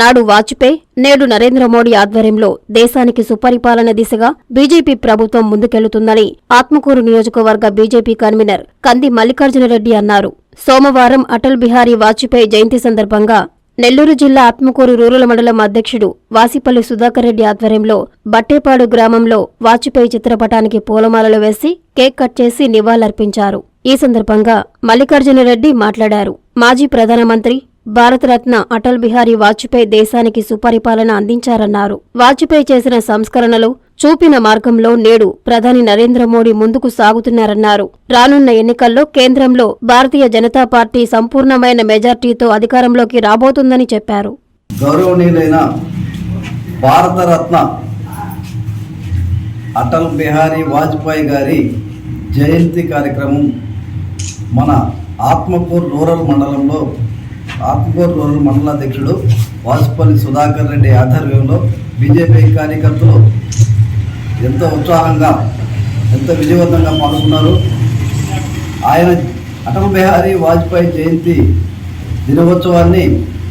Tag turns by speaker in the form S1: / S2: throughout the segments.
S1: నాడు వాజ్పేయి నేడు నరేంద్ర మోడీ ఆధ్వర్యంలో దేశానికి సుపరిపాలన దిశగా బీజేపీ ప్రభుత్వం ముందుకెళ్తుందని ఆత్మకూరు నియోజకవర్గ బీజేపీ కన్వీనర్ కంది మల్లికార్జునరెడ్డి అన్నారు. సోమవారం అటల్ బిహారీ వాజ్పేయి జయంతి సందర్భంగా నెల్లూరు జిల్లా ఆత్మకూరు రూరల్ మండలం అధ్యక్షుడు వాసిపల్లి సుధాకర్ రెడ్డి ఆధ్వర్యంలో బట్టేపాడు గ్రామంలో వాజ్పేయి చిత్రపటానికి పూలమాలలు వేసి కేక్ కట్ చేసి నివాళులర్పించారు. ఈ సందర్భంగా మల్లికార్జునరెడ్డి మాట్లాడారు. మాజీ ప్రధానమంత్రి భారతరత్న అటల్ బిహారీ వాజ్పేయి దేశానికి సుపరిపాలన అందించారన్నారు. వాజ్పేయి చేసిన సంస్కరణలు చూపిన మార్గంలో నేడు ప్రధాని నరేంద్ర మోడీ ముందుకు సాగుతున్నారన్నారు. రానున్న ఎన్నికల్లో కేంద్రంలో భారతీయ జనతా పార్టీ సంపూర్ణమైన మెజార్టీతో అధికారంలోకి రాబోతుందని చెప్పారు.
S2: గౌరవనీయులైన భారతరత్న అటల్ బిహారీ వాజ్పేయి గారి జయంతి కార్యక్రమం మన ఆత్మకూరు రూరల్ మండలంలో ఆత్మకూరు రూరల్ మండలాధ్యక్షుడు వాసుపల్లి సుధాకర్ రెడ్డి ఆధ్వర్యంలో బీజేపీ కార్యకర్తలు ఎంతో ఉత్సాహంగా ఎంతో విజయవంతంగా పాల్గొన్నారు. ఆయన అటల్ బిహారీ వాజ్పేయి జయంతి దినోత్సవాన్ని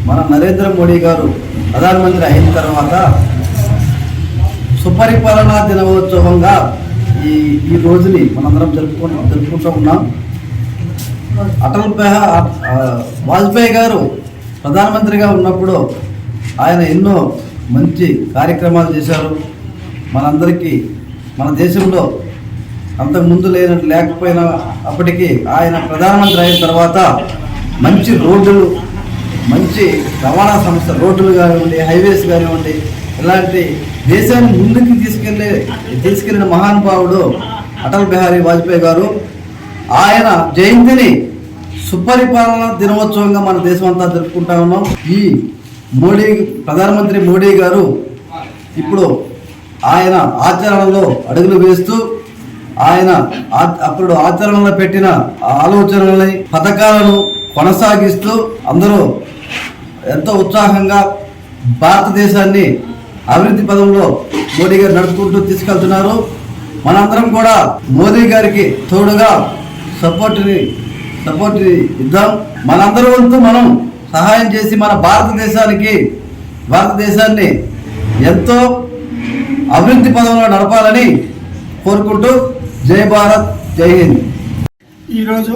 S2: మన నరేంద్ర మోడీ గారు ప్రధానమంత్రి అయిన తర్వాత సుపరిపాలనా దినోత్సవంగా ఈ ఈ రోజుని మనందరం జరుపుకుంటూ జరుపుకుంటూ ఉన్నాం. అటల్ వాజ్పేయి గారు ప్రధానమంత్రిగా ఉన్నప్పుడు ఆయన ఎన్నో మంచి కార్యక్రమాలు చేశారు. మనందరికీ మన దేశంలో అంతకు ముందు లేనట్టు లేకపోయినా అప్పటికీ ఆయన ప్రధానమంత్రి అయిన తర్వాత మంచి రోడ్లు మంచి రవాణా సంస్థ రోడ్లు కానివ్వండి హైవేస్ కానివ్వండి ఇలాంటి దేశాన్ని ముందుకు తీసుకెళ్ళే తీసుకెళ్ళిన మహానుభావుడు అటల్ బిహారీ వాజ్పేయి గారు. ఆయన జయంతిని సుపరిపాలన దినోత్సవంగా మన దేశం అంతా జరుపుకుంటా ఉన్నాం. ఈ మోడీ ప్రధానమంత్రి మోడీ గారు ఇప్పుడు ఆయన ఆచరణలో అడుగులు వేస్తూ ఆయన అప్పుడు ఆచరణలో పెట్టిన ఆలోచనలని పథకాలను కొనసాగిస్తూ అందరూ ఎంతో ఉత్సాహంగా భారతదేశాన్ని అభివృద్ధి పదంలో మోడీ గారు నడుపుకుంటూ తీసుకెళ్తున్నారు. మనందరం కూడా మోదీ గారికి తోడుగా సపోర్ట్ని సపోర్ట్ ఇద్దాం. మనందరి వంతు మనం సహాయం చేసి మన భారతదేశానికి భారతదేశాన్ని ఎంతో అభివృద్ధి పదంలో నడపాలని కోరుకుంటూ జై భారత్ జై హింద్.
S3: ఈరోజు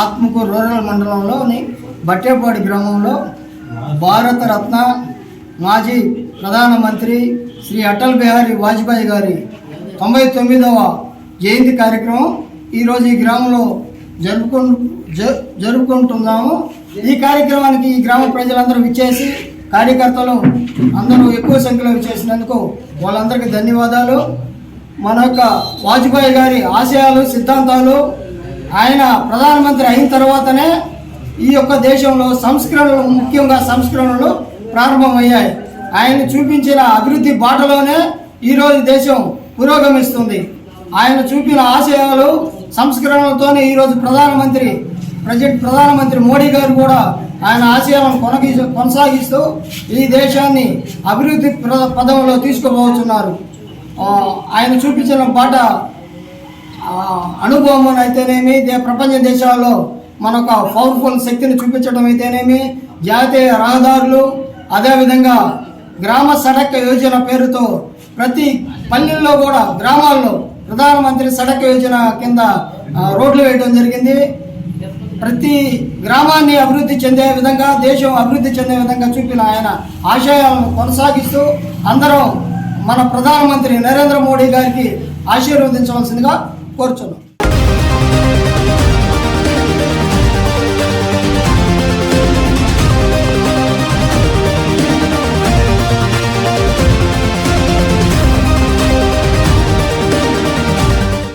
S3: ఆత్మకూరు రూరల్ మండలంలోని బట్టేపాడు గ్రామంలో భారతరత్న మాజీ ప్రధానమంత్రి శ్రీ అటల్ బిహారీ వాజ్పేయి గారి తొంభై తొమ్మిదవ జయంతి కార్యక్రమం ఈరోజు ఈ గ్రామంలో జరుపుకు జ- జరుపుకుంటున్నాము. ఈ కార్యక్రమానికి ఈ గ్రామ ప్రజలందరూ విచ్చేసి కార్యకర్తలు అందరూ ఎక్కువ సంఖ్యలో విచ్చేసినందుకు వాళ్ళందరికీ ధన్యవాదాలు. మన యొక్క వాజ్పేయి గారి ఆశయాలు సిద్ధాంతాలు ఆయన ప్రధానమంత్రి అయిన తర్వాతనే ఈ యొక్క దేశంలో సంస్కరణలు ముఖ్యంగా సంస్కరణలు ప్రారంభమయ్యాయి. ఆయన చూపించిన అభివృద్ధి బాటలోనే ఈరోజు దేశం పురోగమిస్తుంది. ఆయన చూపిన ఆశయాలు సంస్కరణలతోనే ఈరోజు ప్రధానమంత్రి ప్రజెంట్ ప్రధానమంత్రి మోడీ గారు కూడా ఆయన ఆశయాలను కొనగి కొనసాగిస్తూ ఈ దేశాన్ని అభివృద్ధి పదంలో తీసుకుపోతున్నారు. ఆయన చూపించిన పాట అనుభవం అయితేనేమి దే ప్రపంచ దేశాల్లో మనొక పవర్ఫుల్ శక్తిని చూపించడం అయితేనేమి జాతీయ రహదారులు అదేవిధంగా గ్రామ సడక్ యోజన పేరుతో ప్రతి పల్లెల్లో కూడా గ్రామాల్లో ప్రధానమంత్రి సడక్ యోజన కింద రోడ్లు వేయడం జరిగింది. ప్రతి గ్రామాన్ని అభివృద్ధి చెందే విధంగా దేశం అభివృద్ధి చెందే విధంగా చూపిన ఆయన ఆశయాలను కొనసాగిస్తూ అందరం మన ప్రధానమంత్రి నరేంద్ర మోడీ గారికి ఆశీర్వదించవలసిందిగా కోరుచున్నాం.